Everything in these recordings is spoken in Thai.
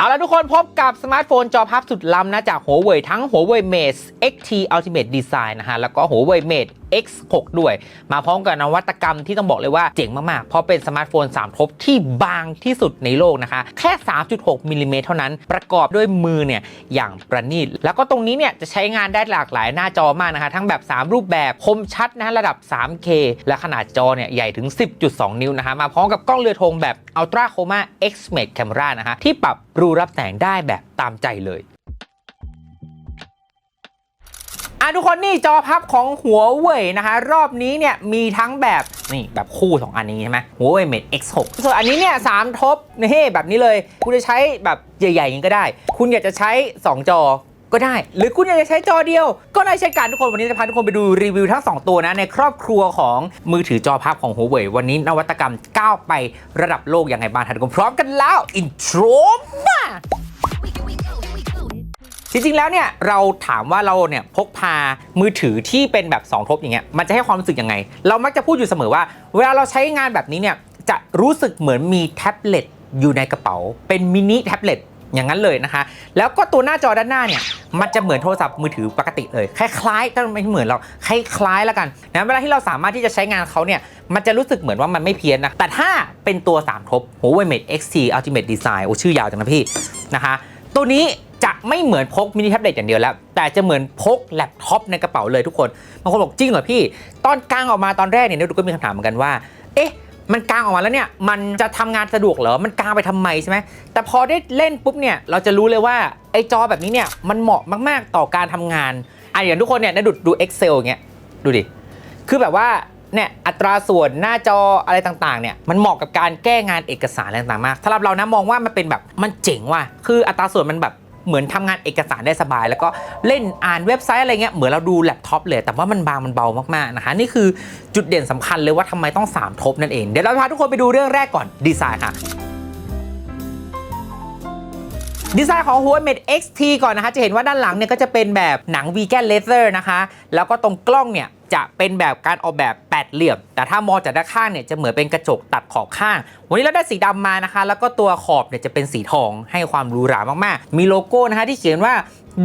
เอาละทุกคนพบกับสมาร์ทโฟนจอพับสุดล้ำนะจาก Huawei ทั้ง Huawei Mate XT Ultimate Design นะฮะ แล้วก็ Huawei Mate X6 ด้วย มาพร้อมกับนวัตกรรมที่ต้องบอกเลยว่าเจ๋งมากๆ เพราะเป็นสมาร์ทโฟน 3 ทบที่บางที่สุดในโลกนะคะ แค่ 3.6มิลลิเมตรเท่านั้น ประกอบด้วยมือเนี่ยอย่างประณีต แล้วก็ตรงนี้เนี่ยจะใช้งานได้หลากหลายหน้าจอมากนะคะ ทั้งแบบ 3 รูปแบบคมชัดนะะระดับ 3K และขนาดจอเนี่ยใหญ่ถึง 10.2 นิ้วนะคะ มาพร้อมกับกล้องเรือธงแบบ Ultra Chroma X Mate Camera นะคะที่ปรับรูรับแสงได้แบบตามใจเลย อะทุกคนนี่จอพับของหัวเว่ยนะคะ รอบนี้เนี่ยมีทั้งแบบนี่แบบคู่ 2 อันนี้ใช่ไหมหัวเว่ยเม X6 ส่วนอันนี้เนี่ยสามทบนี่แบบนี้เลย คุณจะใช้แบบใหญ่ๆอย่างนี้ก็ได้ คุณอยากจะใช้ 2 จอก็ได้ หรือคุณอยากจะใช้จอเดียว ก็ได้เช่นกันทุกคน วันนี้จะพาทุกคนไปดูรีวิวทั้ง 2 ตัวนะ ในครอบครัวของมือถือจอพับของหัวเว่ยวันนี้นวัตกรรมก้าวไประดับโลกยังไงบ้างท่านทุกคนพร้อมกันแล้วอินโทรมา จริงๆ แล้วเนี่ยเราถามว่าเราเนี่ยพกพามือถือที่เป็นแบบ2ทบอย่างเงี้ยมันจะให้ความรู้สึกยังไง เรามักจะพูดอยู่เสมอว่า เวลาเราใช้งานแบบนี้เนี่ยจะรู้สึกเหมือนมีแท็บเล็ตอยู่ในกระเป๋า เป็นมินิแท็บเล็ตอย่างนั้นเลยนะคะ แล้วก็ตัวหน้าจอด้านหน้าเนี่ย มันจะเหมือนโทรศัพท์มือถือปกติเลย คล้ายๆก็ไม่เหมือนเรา คล้ายๆแล้วกันนะเวลาที่เราสามารถที่จะใช้งานเขาเนี่ย มันจะรู้สึกเหมือนว่ามันไม่เพี้ยนนะ แต่ถ้าเป็นตัว3ทบ Huawei Mate XT Ultimate Design โอ้ชื่อยาวจังนะพี่นะคะ ตัวนี้ จะไม่เหมือนพกมินิแท็บเล็ตอย่างเดียวแล้ว แต่จะเหมือนพกแล็ปท็อปในกระเป๋าเลยทุกคนบางคนบอกจริงเหรอพี่ ตอนกลางออกมาตอนแรกเนี่ยดูก็มีคำถามเหมือนกันว่า เอ๊ะมันกลางออกมาแล้วเนี่ยมันจะทำงานสะดวกเหรอ มันกลางไปทำไมใช่ไหมแต่พอได้เล่นปุ๊บเนี่ยเราจะรู้เลยว่าไอ้จอแบบนี้เนี่ยมันเหมาะมากๆต่อการทำงานอะอย่างทุกคนเนี่ยได้ดูดู Excel อย่างเงี้ยดูดิ คือแบบว่าเนี่ยอัตราส่วนหน้าจออะไรต่างๆเนี่ยมันเหมาะกับการแก้งานเอกสารอะไรต่างๆมากสำหรับเรานะมองว่ามันเป็นแบบมันเจ๋งว่ะคืออัตราส่วนมันแบบ เหมือนทำงานเอกสารได้สบาย แล้วก็เล่นอ่านเว็บไซต์อะไรเงี้ยเหมือนเราดูแล็ปท็อปเลย แต่ว่ามันบางมันเบามากๆนะคะนี่คือจุดเด่นสำคัญเลยว่าทำไมต้อง 3 ทบนั่นเอง เดี๋ยวเราพาทุกคนไปดูเรื่องแรกก่อนดีไซน์ค่ะดีไซน์ของ Huawei Mate XT ก่อนนะคะ จะเห็นว่าด้านหลังเนี่ยก็จะเป็นแบบหนัง vegan leather นะคะ แล้วก็ตรงกล้องเนี่ย จะเป็นแบบการออกแบบแปดเหลี่ยม แต่ถ้ามองจากด้านข้างเนี่ยจะเหมือนเป็นกระจกตัดขอบข้าง วันนี้เราได้สีดำมานะคะ แล้วก็ตัวขอบเนี่ยจะเป็นสีทองให้ความหรูหรามากๆ มีโลโก้นะคะที่เขียนว่า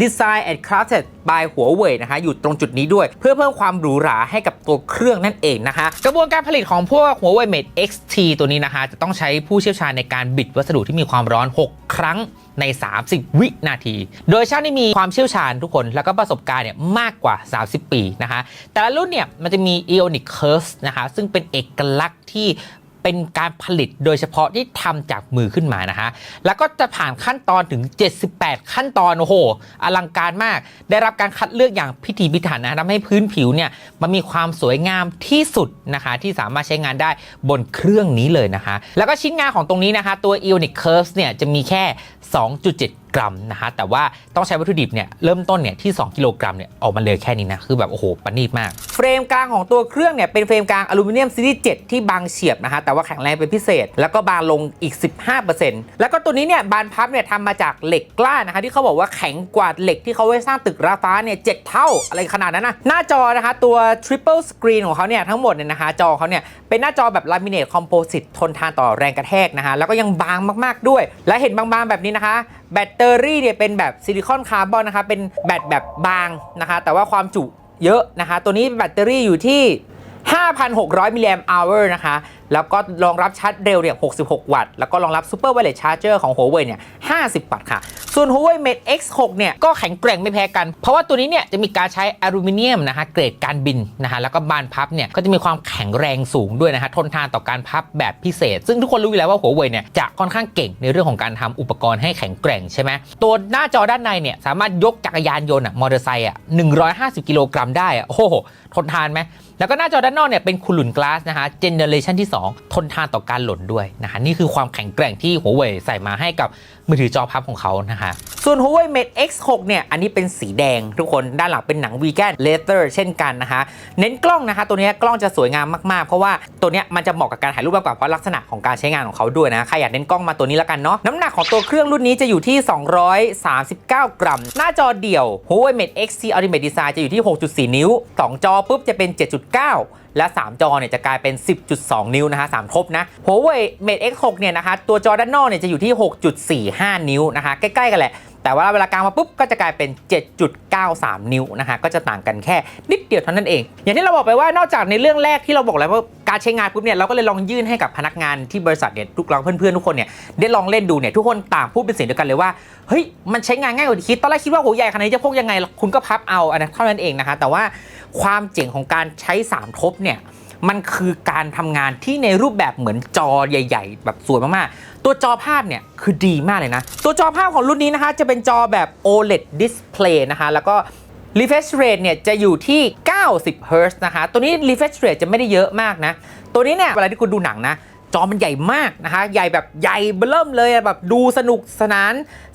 Design and Crafted by Huawei นะคะอยู่ตรงจุดนี้ด้วย เพื่อเพิ่มความหรูหราให้กับตัวเครื่องนั่นเองนะคะ กระบวนการผลิตของพวก Huawei Mate XT ตัวนี้นะคะ จะต้องใช้ผู้เชี่ยวชาญในการบิดวัสดุที่มีความร้อน 6 ครั้ง ใน 30 วินาที โดยช่างที่มีความเชี่ยวชาญทุกคน แล้วก็ประสบการณ์เนี่ยมากกว่า 30 ปีนะคะ แต่ละรุ่นเนี่ยมันจะมี Ionic Curve นะคะ ซึ่งเป็นเอกลักษณ์ที่ เป็นการผลิตโดยเฉพาะที่ทำจากมือขึ้นมานะคะแล้วก็จะผ่านขั้นตอนถึง 78 ขั้นตอน โอ้โห อลังการมาก ได้รับการคัดเลือกอย่างพิถีพิถันนะทำให้พื้นผิวเนี่ยมันมีความสวยงามที่สุดนะคะ ที่สามารถใช้งานได้บนเครื่องนี้เลยนะคะ แล้วก็ชิ้นงานของตรงนี้นะคะ ตัว Ionic Curves เนี่ยจะมีแค่ 2.7 กรัมนะคะแต่ว่าต้องใช้วัตถุดิบเนี่ยเริ่มต้นเนี่ยที่ 2 กิโลกรัมเนี่ยออกมาเลยแค่นี้นะ คือแบบโอ้โหประณีตมาก เฟรมกลางของตัวเครื่องเนี่ยเป็นเฟรมกลางอลูมิเนียมซีรีส์7ที่บางเฉียบนะคะแต่ว่าแข็งแรงเป็นพิเศษ แล้วก็บางลงอีก 15%แล้วก็ตัวนี้เนี่ยบานพับเนี่ยทำมาจากเหล็กกล้านะคะที่เขาบอกว่าแข็งกว่าเหล็กที่เขาไว้สร้างตึกราฟ้าเนี่ยเเท่าอะไรขนาดนั้นนะหน้าจอนะคะตัว triple screen ของเขาเนี่ยทั้งหมดเนี่ยนะคะจอเขาเนี่ยเป็นหน้าจอแบบลามิเนตคอมโพสิตทนทานต่อแรงกระแทกนะคะแล้วก็ยังบางมากๆด้วย และเห็นบางๆแบบนี้นะคะแบตเตอรี่เนี่ยเป็นแบบซิลิคอนคาร์บอนนะคะเป็นแบตแบบบางนะคะแต่ว่าความจุเยอะนะคะตัวนี้แบตเตอรี่อยู่ที่ 5,600 มิลลิแอมป์อเวอร์นะคะ แล้วก็รองรับชาร์จเร็วเนี่ย 66 วัตต์ แล้วก็รองรับ Super Wireless Charger ของ Huawei เนี่ย 50 วัตต์ค่ะ ส่วน Huawei Mate X6 เนี่ย ก็แข็งแกร่งไม่แพ้กัน เพราะว่าตัวนี้เนี่ย จะมีการใช้อลูมิเนียมนะคะ เกรดการบินนะคะแล้วก็บานพับเนี่ย ก็จะมีความแข็งแรงสูงด้วยนะคะ ทนทานต่อการพับแบบพิเศษ ซึ่งทุกคนรู้อยู่แล้วว่า Huawei เนี่ย จะค่อนข้างเก่งในเรื่องของการทำอุปกรณ์ให้แข็งแกร่งใช่ไหมตัวหน้าจอด้านในเนี่ยสามารถยกจักรยานยนต์อะมอเตอร์ไซค์อะ150 กิโลกรัมได้อะโอ้โหทนทานไหม แล้วก็หน้าจอด้านนอกเนี่ยเป็นคุหลุนกลาสนะคะเจเนอเรชันที่ 2 ทนทานต่อการหล่นด้วยนะคะนี่คือความแข็งแกร่งที่ Huawei ใส่มาให้กับมือถือจอพับของเขานะคะส่วน Huawei Mate X6 เนี่ยอันนี้เป็นสีแดงทุกคนด้านหลังเป็นหนังวีแกนเลเ t อร์เช่นกันนะคะเน้นกล้องนะคะตัวนี้กล้องจะสวยงามมากๆ เพราะว่าตัวนี้มันจะเหมาะกับการถ่ายรูปมากกว่าเพราะลักษณะของการใช้งานของเขาด้วยนะใครอยากเน้นกล้องมาตัวนี้แล้วกันเนาะน้ำหนักของตัวเครื่องรุ่นนี้จะอยู่ที่ 239 กรัม หน้าจอเดี่ยว Huawei Mate XT Ultimate Design จะอยู่ที่ 6.4 นิ้ว 2 จอปุ๊บจะเป็น 7.9และ 3 จอเนี่ยจะกลายเป็น 10.2 นิ้วนะฮะ3ทบนะ Huawei Mate X6 เนี่ยนะคะตัวจอด้านนอกเนี่ยจะอยู่ที่ 6.45 นิ้วนะคะใกล้ๆกันแหละ แต่ว่าเวลากลางมาปุ๊บก็จะกลายเป็น 7.93 นิ้วนะคะก็จะต่างกันแค่นิดเดียวเท่านั้นเอง อย่างที่เราบอกไปว่านอกจากในเรื่องแรกที่เราบอกแล้วว่าการใช้งานปุ๊บเนี่ยเราก็เลยลองยื่นให้กับพนักงานที่บริษัทเนี่ยทุกเราเพื่อนๆทุกคนเนี่ยได้ลองเล่นดูเนี่ยทุกคนต่างพูดเป็นเสียงเดียวกันเลยว่าเฮ้ยมันใช้งานง่ายกว่าที่คิดตอนแรกคิดว่าโหใหญ่ขนาดนี้จะพกยังไงคุณก็พับเอาอันนั้นเท่านั้นเองนะคะแต่ว่าความเจ๋งของการใช้ 3 ทบเนี่ยมันคือการทำงานที่ในรูปแบบเหมือนจอใหญ่ ๆ แบบสวยมากๆ ตัวจอภาพเนี่ยคือดีมากเลยนะ ตัวจอภาพของรุ่นนี้นะคะ จะเป็นจอแบบ OLED display นะคะ แล้วก็ refresh rate เนี่ยจะอยู่ที่ 90 Hz นะคะ ตัวนี้ refresh rate จะไม่ได้เยอะมากนะ ตัวนี้เนี่ยเวลาที่คุณดูหนังนะ จอมันใหญ่มากนะคะ ใหญ่แบบใหญ่เบิ่มเลยแบบดูสนุกสนาน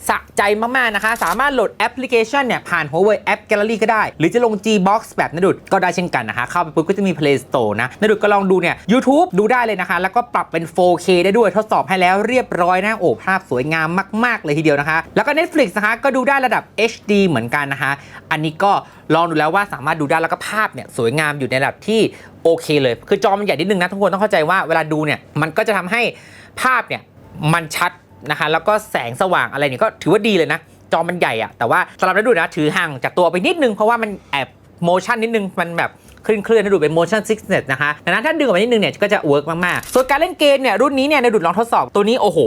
สะใจมาก ๆ นะคะ สามารถโหลดแอปพลิเคชันเนี่ย ผ่าน Huawei App Gallery ก็ได้ หรือจะลง Gbox แบบนดุดก็ได้เช่นกันนะคะ เข้าไปปุ๊บก็จะมี Play Store นะนดุดก็ลองดูเนี่ย YouTube ดูได้เลยนะคะ แล้วก็ปรับเป็น 4K ได้ด้วยทดสอบให้แล้วเรียบร้อยนะโอ้ภาพสวยงามมาก ๆ เลยทีเดียวนะคะ แล้วก็ Netflix นะคะก็ดูได้ระดับ HD เหมือนกันนะคะ อันนี้ก็ ลองดูแล้วว่าสามารถดูได้แล้วก็ภาพเนี่ยสวยงามอยู่ในระดับที่โอเคเลย คือจอมันใหญ่นิดนึงนะทุกคนต้องเข้าใจว่าเวลาดูเนี่ยมันก็จะทำให้ภาพเนี่ยมันชัดนะคะแล้วก็แสงสว่างอะไรเนี่ยก็ถือว่าดีเลยนะ จอมันใหญ่อะแต่ว่าสำหรับนักดูนะถือห่างจากตัวไปนิดนึงเพราะว่ามันแอบโมชั่นนิดนึงมันแบบคลื่นคลื่นนะดูเป็น motion sickness นะคะดังนั้นถ้าดึงออกมานิดนึงเนี่ยก็จะเวิร์กมาก ๆ ส่วนการเล่นเกมเนี่ยรุ่นนี้เนี่ยในดูดลองทดสอบตัวนี้โอ้โห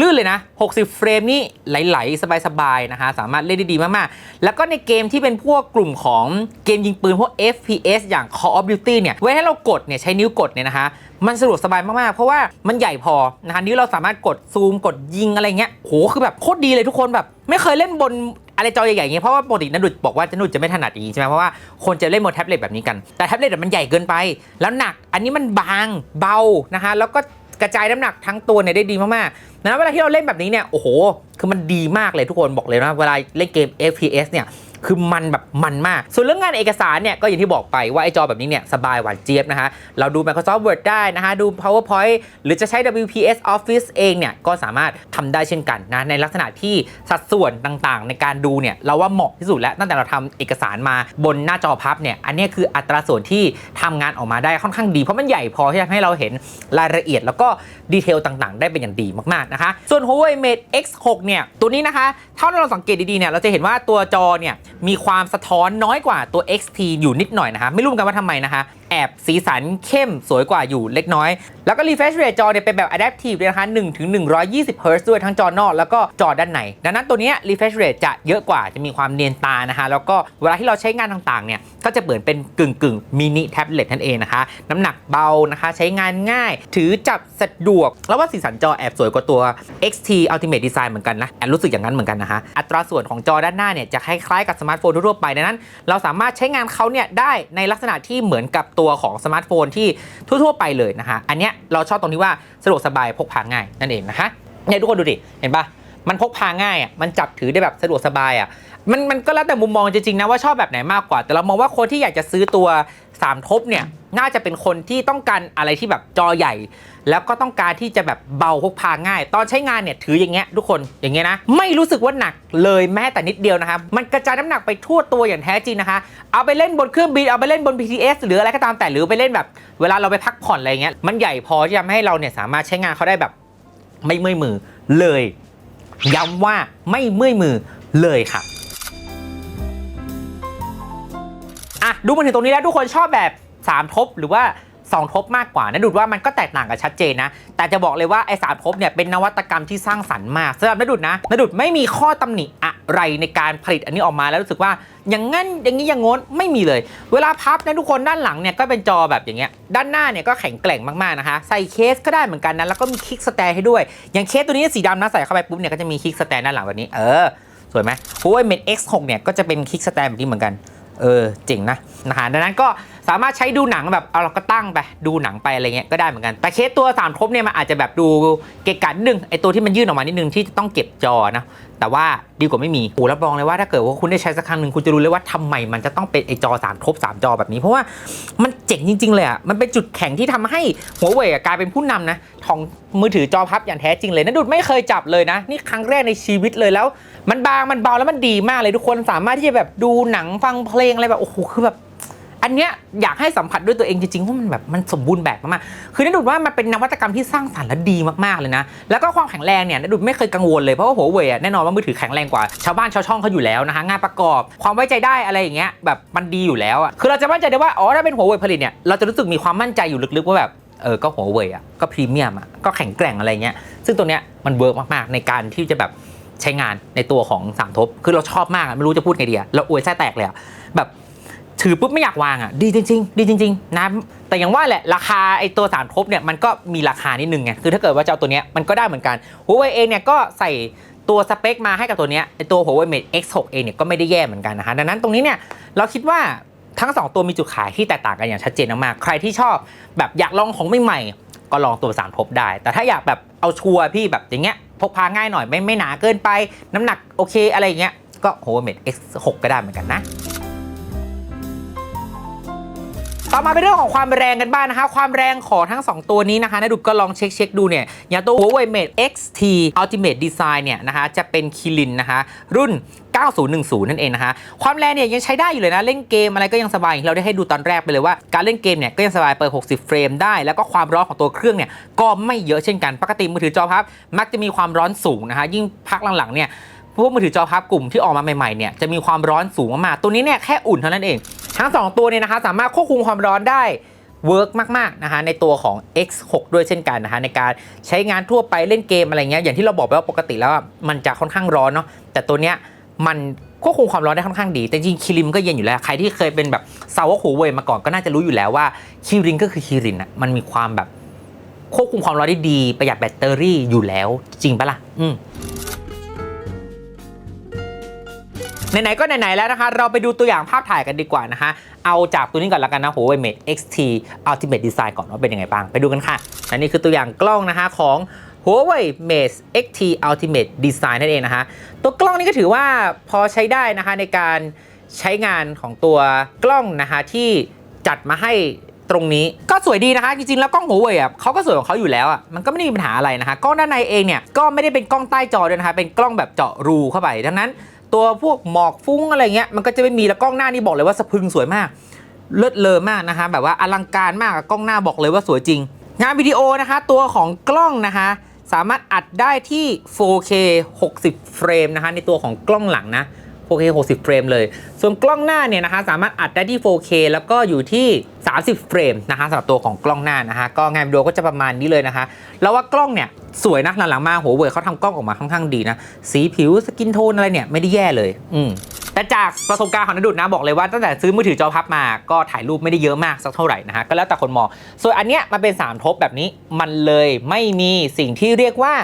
ลื่นเลยนะ 60 เฟรมนี่ไหลๆ สบายๆ นะคะ สามารถเล่นได้ดีมากๆ แล้วก็ในเกมที่เป็นพวกกลุ่มของเกมยิงปืนพวก FPS อย่าง Call of Duty เนี่ย เวลาให้เรากดเนี่ยใช้นิ้วกดเนี่ยนะคะ มันสะดวกสบายมากๆ เพราะว่ามันใหญ่พอนะคะนิ้วเราสามารถกดซูมกดยิงอะไรเงี้ย โห คือแบบโคตรดีเลยทุกคนแบบ ไม่เคยเล่นบนอะไรจอใหญ่ๆอย่างเงี้ยเพราะว่าปกตินันดุดบอกว่านันดุดจะไม่ถนัดอย่างงี้ใช่ไหมเพราะว่าคนจะเล่นบนแท็บเล็ตแบบนี้กันแต่แท็บเล็ตมันใหญ่เกินไป แล้วหนักอันนี้มันบางเบานะคะแล้วก็ กระจายน้ำหนักทั้งตัวเนี่ยได้ดีมากๆนะเวลาที่เราเล่นแบบนี้เนี่ยโอ้โหคือมันดีมากเลยทุกคนบอกเลยนะเวลาเล่นเกม FPS เนี่ย คือมันแบบมันมาก ส่วนเรื่องงานเอกสารเนี่ยก็อย่างที่บอกไปว่าไอ้จอแบบนี้เนี่ยสบายหวานเจี๊ยบนะคะเราดู Microsoft Word ได้นะคะดู PowerPoint หรือจะใช้ WPS Office เองเนี่ยก็สามารถทำได้เช่นกันนะ ในลักษณะที่สัดส่วนต่างๆ ในการดูเนี่ยเราว่าเหมาะที่สุดแล้วตั้งแต่เราทำเอกสารมาบนหน้าจอพับเนี่ยอันนี้คืออัตราส่วนที่ทำงานออกมาได้ค่อนข้างดี เพราะมันใหญ่พอที่จะให้เราเห็นรายละเอียด แล้วก็ดีเทลต่างๆ ได้เป็นอย่างดีมากๆนะคะส่วน Huawei Mate X6 เนี่ยตัวนี้นะคะเท่าที่เราสังเกตดีๆเนี่ยเราจะเห็นว่าตัวจอเนี่ย มีความสะท้อนน้อยกว่าตัว XT อยู่นิดหน่อยนะคะไม่รู้เหมือนกันว่าทำไมนะคะ แอบสีสันเข้มสวยกว่าอยู่เล็กน้อย แล้วก็ refresh rate จอเนี่ยเป็นแบบ adaptive เลยนะคะ1ถึง120 Hz ด้วยทั้งจอนอกแล้วก็จอด้านใน ดังนั้นตัวนี้ refresh rate จะเยอะกว่าจะมีความเนียนตานะคะ แล้วก็เวลาที่เราใช้งานต่างๆ เนี่ย ก็จะเหมือนเป็นกึ่งกึ่งมินิแท็บเล็ตนั่นเองนะคะ น้ำหนักเบานะคะ ใช้งานง่าย ถือจับสะดวก แล้วว่าสีสันจอแอบสวยกว่าตัว XT Ultimate Design เหมือนกันนะแอบรู้สึกอย่างนั้นเหมือนกันนะคะอัตราส่วนของจอด้านหน้าเนี่ยจะคล้ายๆกับสมาร์ทโฟนทั่วไปดังนั้น เราสามารถใช้งานเขาเนี่ยได้ในลักษณะที่เหมือนกับตัวของสมาร์ทโฟนที่ทั่วๆไปเลยนะคะอันเนี้ยเราชอบตรงที่ว่าสะดวกสบายพกพาง่ายนั่นเองนะคะเนี่ยทุกคนดูดิเห็นปะมันพกพาง่ายอะมันจับถือได้แบบสะดวกสบายอะมันมันก็แล้วแต่มุมมองจริงๆนะว่าชอบแบบไหนมากกว่า แต่เรามองว่าคนที่อยากจะซื้อตัว3ทบเนี่ยน่าจะเป็นคนที่ต้องการอะไรที่แบบจอใหญ่ แล้วก็ต้องการที่จะแบบเบาพกพาง่าย ตอนใช้งานเนี่ยถืออย่างเงี้ยทุกคนอย่างเงี้ยนะ ไม่รู้สึกว่าหนักเลยแม้แต่นิดเดียวนะครับมันกระจายน้ำหนักไปทั่วตัวอย่างแท้จริงนะคะ เอาไปเล่นบนเครื่องบินเอาไปเล่นบน BTS หรืออะไรก็ตามแต่หรือไปเล่นแบบ เวลาเราไปพักผ่อนอะไรเงี้ยมันใหญ่พอที่จะทำให้เราเนี่ยสามารถใช้งานเขาได้แบบไม่เมื่อยมือเลยย้ำว่าไม่เมื่อยมือเลยค่ะอะดูมาถึงตรงนี้แล้วทุกคนชอบแบบ 3 ทบหรือว่า 2 ทบมากกว่านะดูดว่ามันก็แตกต่างกันชัดเจนนะ แต่จะบอกเลยว่าไอ้สามทบเนี่ยเป็นนวัตกรรมที่สร้างสรรค์มากสำหรับนดุดนะนดุดไม่มีข้อตำหนิอะไรในการผลิตอันนี้ออกมาแล้วรู้สึกว่าอย่างงั้นอย่างนี้อย่างงน้นไม่มีเลย เวลาพับนะทุกคนด้านหลังเนี่ยก็เป็นจอแบบอย่างเงี้ยด้านหน้าเนี่ยก็แข็งแกร่งมากๆนะคะ ใส่เคสก็ได้เหมือนกันนะแล้วก็มีคลิกสแตนให้ด้วย อย่างเคสตัวนี้สีดำนะใส่เข้าไปปุ๊บเนี่ยก็จะมีคลิกสแตนด้านหลังแบบนี้เออสวยไหม Huawei Mate X6 เนี่ยก็จะเป็นคลิกสแตนแบบนี้เหมือนกันเออเจ๋งนะนะคะดังนั้นก็ สามารถใช้ดูหนังแบบเอาเราก็ตั้งไปดูหนังไปอะไรเงี้ยก็ได้เหมือนกัน แต่เคสตัว3ทบเนี่ยมันอาจจะแบบดูเกะกะนิดนึงไอตัวที่มันยื่นออกมานิดนึงที่จะต้องเก็บจอนะแต่ว่าดีกว่าไม่มีโอ้รับรองเลยว่าถ้าเกิดว่าคุณได้ใช้สักครั้งหนึ่งคุณจะรู้เลยว่าทำไมมันจะต้องเป็นไอจอ3ทบ3จอแบบนี้เพราะว่ามันเจ๋งจริง ๆ เลยอะมันเป็นจุดแข็งที่ทำให้หัวเว่ยกลายเป็นผู้นำนะของมือถือจอพับอย่างแท้จริงเลยนะดุดไม่เคยจับเลยนะ นี่ครั้งแรกในชีวิตเลยแล้ว มันบางมันเบาแล้วมันดีมากเลยทุกคนสามารถที่จะแบบดูหนังฟังเพลงอะไรแบบโอ้โหคือแบบ อันเนี้ยอยากให้สัมผัสด้วยตัวเองจริงๆว่ามันแบบมันสมบูรณ์แบบมากๆ คือนัดูว่ามันเป็นนวัตกรรมที่สร้างสรรค์และดีมากๆเลยนะ แล้วก็ความแข็งแรงเนี่ยนัดูไม่เคยกังวลเลยเพราะว่าหัวเว่ยอะแน่นอนว่ามือถือแข็งแรงกว่าชาวบ้านชาวช่องเขาอยู่แล้วนะคะงานประกอบ ความไว้ใจได้อะไรอย่างเงี้ยแบบมันดีอยู่แล้วอะคือเราจะมั่นใจได้ว่าอ๋อถ้าเป็นหัวเว่ยผลิตเนี่ยเราจะรู้สึกมีความมั่นใจอยู่ลึกๆว่าแบบเออก็หัวเว่ยอะก็พรีเมียมอะก็แข็งแกร่งอะไรเงี้ยซึ่งตัวเนี้ยมันเวิร์กมากๆ ในการที่จะแบบใช้งานในตัวของสามทบ คือเราชอบมากไม่รู้จะพูดไงดีอะเราอวยไส้แตกเลยอะแบบ ถือปุ๊บไม่อยากวางอะดีจริง ๆ ดีจริง ๆนะแต่อย่างว่าแหละราคาไอตัวสารทบเนี่ยมันก็มีราคานิดนึงไงคือถ้าเกิดว่าจะเอาตัวเนี้ยมันก็ได้เหมือนกัน Huawei เองเนี่ยก็ใส่ตัวสเปคมาให้กับตัวเนี้ยไอตัว Huawei Mate X6 เองเนี่ยก็ไม่ได้แย่เหมือนกันนะคะดังนั้นตรงนี้เนี่ยเราคิดว่าทั้งสองตัวมีจุดขายที่แตกต่างกันอย่างชัดเจนมากๆใครที่ชอบแบบอยากลองของใหม่ๆก็ลองตัวสารทบได้ แต่ถ้าอยากแบบเอาชัวร์พี่แบบอย่างเงี้ยพกพาง่ายหน่อยไม่ไม่หนาเกินไป น้ำหนักโอเคอะไรอย่างเงี้ยก็ Huawei Mate X6 ก็ได้เหมือนกันนะ ต่อมาเป็นเรื่องของความแรงกันบ้างนะคะ ความแรงของทั้ง 2 ตัวนี้นะคะนะดูก็ลองเช็คเช็คดูเนี่ยอย่างตัว Huawei Mate XT Ultimate Design เนี่ยนะคะจะเป็นคิรินนะคะรุ่น 9010 นั่นเองนะคะความแรงเนี่ยยังใช้ได้อยู่เลยนะ เล่นเกมอะไรก็ยังสบาย เราได้ให้ดูตอนแรกไปเลยว่า การเล่นเกมเนี่ยก็ยังสบายเปิด 60 เฟรมได้ แล้วก็ความร้อนของตัวเครื่องเนี่ยก็ไม่เยอะเช่นกัน ปกติมือถือจอพับ มักจะมีความร้อนสูงนะคะ ยิ่งพักหลังๆเนี่ยพวกมือถือจอพับกลุ่มที่ออกมาใหม่ๆเนี่ยจะมีความร้อนสูงมากๆตัวนี้เนี่ยแค่อุ่นเท่านั้นเอง ทั้ง 2 ตัวเนี่ยนะคะสามารถควบคุมความร้อนได้เวิร์กมากๆนะคะในตัวของ X6 ด้วยเช่นกันนะคะในการใช้งานทั่วไปเล่นเกมอะไรเงี้ยอย่างที่เราบอกไปว่าปกติแล้วมันจะค่อนข้างร้อนเนาะแต่ตัวเนี้ยมันควบคุมความร้อนได้ค่อนข้างดี แต่จริงคิรินก็เย็นอยู่แล้ว ใครที่เคยเป็นแบบซาวหัวเวยมาก่อนก็น่าจะรู้อยู่แล้วว่าคิรินก็คือคิรินอะมันมีความแบบควบคุมความร้อนได้ดี ประหยัดแบตเตอรี่อยู่แล้วจริงปะล่ะอืม ไหนๆก็ไหนๆแล้วนะคะ เราไปดูตัวอย่างภาพถ่ายกันดีกว่านะคะ เอาจากตัวนี้ก่อนละกันนะ Huawei Mate XT Ultimate Design ก่อนว่าเป็นยังไงบ้าง ไปดูกันค่ะ อันนี้คือตัวอย่างกล้องนะคะของ Huawei Mate XT Ultimate Design นั่นเองนะคะ ตัวกล้องนี้ก็ถือว่าพอใช้ได้นะคะในการใช้งานของตัวกล้องนะคะที่จัดมาให้ตรงนี้ก็สวยดีนะคะ จริงๆ แล้วกล้อง Huawei อะเขาก็สวยของเขาอยู่แล้วอะมันก็ไม่ได้มีปัญหาอะไรนะคะกล้องด้านในเองเนี่ยก็ไม่ได้เป็นกล้องใต้จอด้วยนะคะเป็นกล้องแบบเจาะรูเข้าไป ดังนั้น ตัวพวกหมอกฟุ้งอะไรเงี้ยมันก็จะไม่มีแล้วกล้องหน้านี่บอกเลยว่าสะพึงสวยมากเลิศเลอมากนะคะแบบว่าอลังการมากกล้องหน้าบอกเลยว่าสวยจริง งานวิดีโอนะคะ ตัวของกล้องนะคะ สามารถอัดได้ที่ 4K 60 เฟรมนะคะ ในตัวของกล้องหลังนะ 4K 60 เฟรมเลย ส่วนกล้องหน้าเนี่ยนะคะสามารถอัดได้ที่ 4K แล้วก็อยู่ที่ 30 เฟรมนะคะสำหรับตัวของกล้องหน้านะคะก็งานวิดีโอก็จะประมาณนี้เลยนะคะ แล้วว่ากล้องเนี่ยสวยนะหลังๆมาหัวเว่ยเขาทำกล้องออกมาค่อนข้างดีนะ สีผิวสกินโทนอะไรเนี่ยไม่ได้แย่เลย อืมแต่จากประสบการณ์ของนดุดนะบอกเลยว่าตั้งแต่ซื้อมือถือจอพับมาก็ถ่ายรูปไม่ได้เยอะมากสักเท่าไหร่นะฮะก็แล้วแต่คนมอง ส่วนอันเนี้ยมันเป็น 3 ทบแบบนี้มันเลยไม่มีสิ่งที่เรียกว่า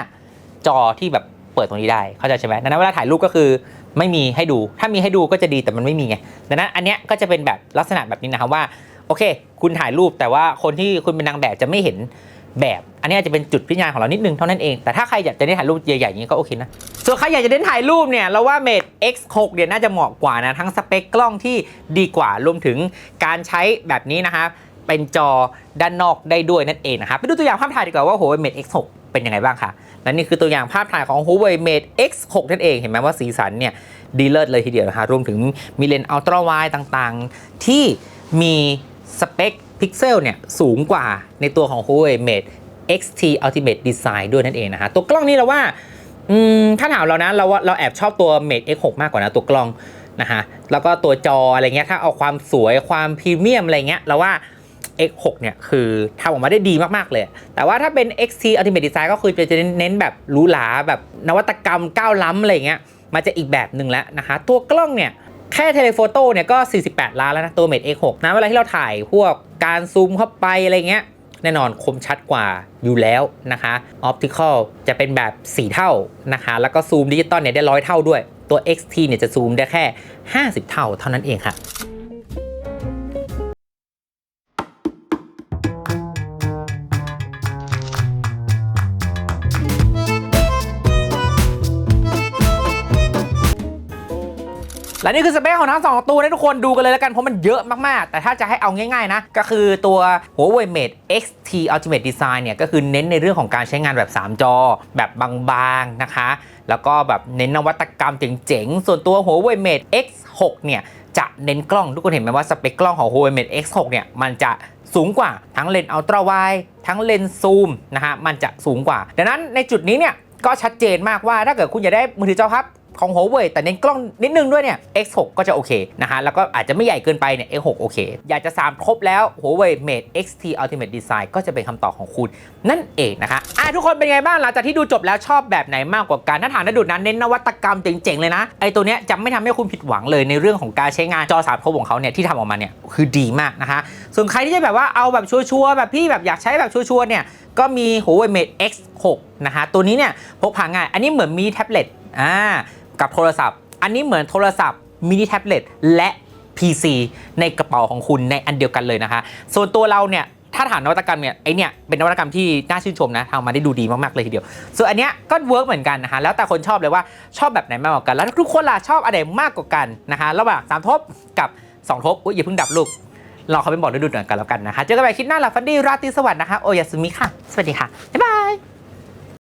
จอที่แบบเปิดตรงนี้ได้ เข้าใจใช่ไหมดังนั้นเวลาถ่ายรูปก็คือ ไม่มีให้ดู ถ้ามีให้ดูก็จะดีแต่มันไม่มีไงดังนั้นอันเนี้ยก็จะเป็นแบบลักษณะแบบนี้นะครับว่าโอเค คุณถ่ายรูปแต่ว่าคนที่คุณเป็นนางแบบจะไม่เห็นแบบ อันนี้อาจจะเป็นจุดพิจารณาของเรานิดนึงเท่านั้นเอง แต่ถ้าใครอยากจะได้ถ่ายรูปใหญ่ๆอย่างนี้ก็โอเคนะ ส่วนใครอยากจะได้ถ่ายรูปเนี่ยเราว่า Mate X6 เนี่ยน่าจะเหมาะกว่านะ ทั้งสเปคกล้องที่ดีกว่ารวมถึงการใช้แบบนี้นะคะเป็นจอด้านนอกได้ด้วยนั่นเองนะครับไปดูตัวอย่างภาพถ่ายดีกว่าว่า Huawei Mate X6 เป็นยังไงบ้างค่ะ และนี่คือตัวอย่างภาพถ่ายของ Huawei Mate X6 นั่นเอง เห็นไหมว่าสีสันเนี่ยดีเลิศเลยทีเดียวนะคะรวมถึงมีเลนส์อัลตร้าไวด์ต่างๆ ที่มีสเปคพิกเซลเนี่ยสูงกว่าในตัวของ Huawei Mate XT Ultimate Design ด้วยนั่นเองนะฮะตัวกล้องนี้เราว่าถ้าถามเรานะเราเราแอบชอบตัว Mate X6 มากกว่านะตัวกล้องนะฮะแล้วก็ตัวจออะไรเงี้ยถ้าเอาความสวยความพรีเมียมอะไรเงี้ยเราว่า X6 เนี่ยคือทำออกมาได้ดีมาก ๆ เลย แต่ว่าถ้าเป็น XT Ultimate Design ก็คือจะเน้นแบบหรูหราแบบนวัตกรรมก้าวล้ำอะไรเงี้ยมันจะอีกแบบหนึ่งแล้วนะคะ ตัวกล้องเนี่ยแค่เทเลโฟโต้เนี่ยก็ 48 ล้านแล้วนะ ตัว Mate X6 นะเวลาที่เราถ่ายพวกการซูมเข้าไปอะไรเงี้ยแน่นอนคมชัดกว่าอยู่แล้วนะคะ Optical จะเป็นแบบ 4 เท่านะคะ แล้วก็ซูมดิจิตอลเนี่ยได้ร้อยเท่าด้วย ตัว XT เนี่ยจะซูมได้แค่ 50 เท่าเท่านั้นเองค่ะ และนี่คือสเปคของทั้งสองตัวนะทุกคนดูกันเลยแล้วกันเพราะมันเยอะมากๆ แต่ถ้าจะให้เอาง่ายๆนะ ก็คือตัว Huawei Mate XT Ultimate Design เนี่ย ก็คือเน้นในเรื่องของการใช้งานแบบ 3 จอ แบบบางๆนะคะ แล้วก็แบบเน้นนวัตกรรมเจ๋งๆ ส่วนตัว Huawei Mate X6 เนี่ย จะเน้นกล้องทุกคนเห็นไหมว่าสเปคกล้องของ Huawei Mate X6 เนี่ยมันจะสูงกว่าทั้งเลนส์อัลตร้าไวทั้งเลนส์ซูมนะฮะมันจะสูงกว่า ดังนั้นในจุดนี้เนี่ยก็ชัดเจนมากว่าถ้าเกิดคุณอยากได้มือถือจอพับ ของ Huawei แต่เน้นกล้องนิดนึงด้วยเนี่ย X6 ก็จะโอเคนะฮะแล้วก็อาจจะไม่ใหญ่เกินไปเนี่ย X6 โอเค อยากจะ 3 ครบแล้ว Huawei Mate XT Ultimate Design ก็จะเป็นคำตอบของคุณนั่นเองนะคะอะทุกคนเป็นไงบ้างหลังจากที่ดูจบแล้วชอบแบบไหนมากกว่ากันถ้าถามนดุดนั้นเน้นนวัตกรรมเจ๋งๆเลยนะไอตัวเนี้ยจะไม่ทำให้คุณผิดหวังเลยในเรื่องของการใช้งานจอสามครบของเขาเนี่ยที่ทำออกมาเนี่ยคือดีมากนะคะส่วนใครที่จะแบบว่าเอาแบบชัวร์ๆแบบพี่แบบอยากใช้แบบชัวร์ๆเนี่ยก็มี Huawei Mate X6 นะคะตัวนี้เนี่ยพกพาง่ายอันนี้เหมือนมีแท็บเล็ตอ่า กับโทรศัพท์ อันนี้เหมือนโทรศัพท์มินิแท็บเล็ตและ PC ในกระเป๋าของคุณในอันเดียวกันเลยนะคะ ส่วนตัวเราเนี่ยถ้าถามนวัตกรรมเนี่ยไอเนี่ยเป็นนวัตกรรมที่น่าชื่นชมนะทำมาได้ดูดีมากๆเลยทีเดียว ส่วนอันเนี้ยก็เวิร์กเหมือนกันนะคะแล้วแต่คนชอบเลยว่าชอบแบบไหนมากกว่ากัน แล้วทุกคนล่ะชอบอะไรมากกว่ากันนะคะระหว่างสามทบกับ2ทบอุ้ยอย่าเพิ่งดับลูกรอเขาไปบอกฤดูหน่อยกันแล้วกันนะคะเจอกันใหม่คลิปหน้าหลับฟันดี้ราตรีสวัสดิ์นะคะโอยาสุมิค่ะ สวัสดีค่ะบ๊ายบาย